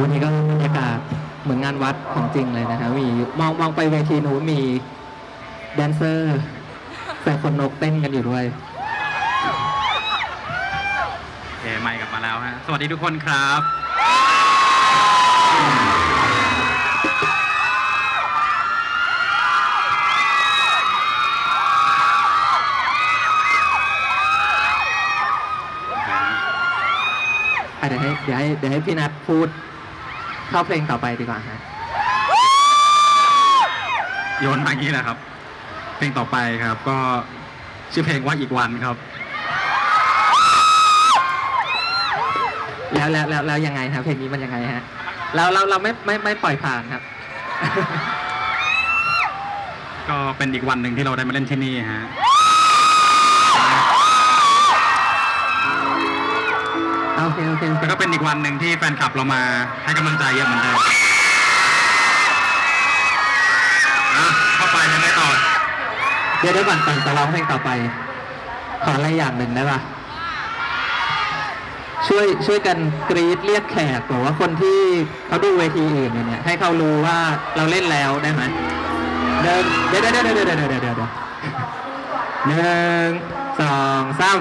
วันนี้ก็บรรยากาศเหมือนงานวัดของจริงเลยนะคะมีมองมองไปเวทีนู้นมีแดนเซอร์แส่คนนกเต้นกันอยู่ด้วยโอเคไม่กลับมาแล้วฮะสวัสดีทุกคนครับ เดี๋ยวให้เดี๋ยวให้เดี๋ยวให้พี่นัทพูดเข้าเพลงต่อไปดีกว่าฮะโยนมาอย่างนี้แหละครับ เพลงต่อไปครับก็ชื่อเพลงว่าอีกวันครับ แล้วแล้วแล้วแล้วยังไงครับเพลงนี้มันยังไงฮะเราเราเราไม่ไม่ไม่ปล่อยผ่านครับ ก็เป็นอีกวันหนึ่งที่เราได้มาเล่นที่นี่ฮะ แล้วก็เป็นอีกวันหนึ่งที่แฟนคลับเรามาให้กำลังใจเยอะเหมือนเดิมอะเข้าไปยังไงต่อ เดี๋ยวเดี๋ยวก่อนก่อนจะร้องเพลงต่อไป ขออะไรอย่างหนึ่งได้ปะช่วยช่วยกันกรีดเรียกแขกหรือว่าคนที่เขาดูเวทีอื่นอยู่เนี่ยให้เขารู้ว่าเราเล่นแล้วได้ไหมเดินเดี๋ยวเดี๋ยวเดี๋ยวเดี๋ยวเดี๋ยวเดี๋ยวเดี๋ยวหนึ่งสองสาม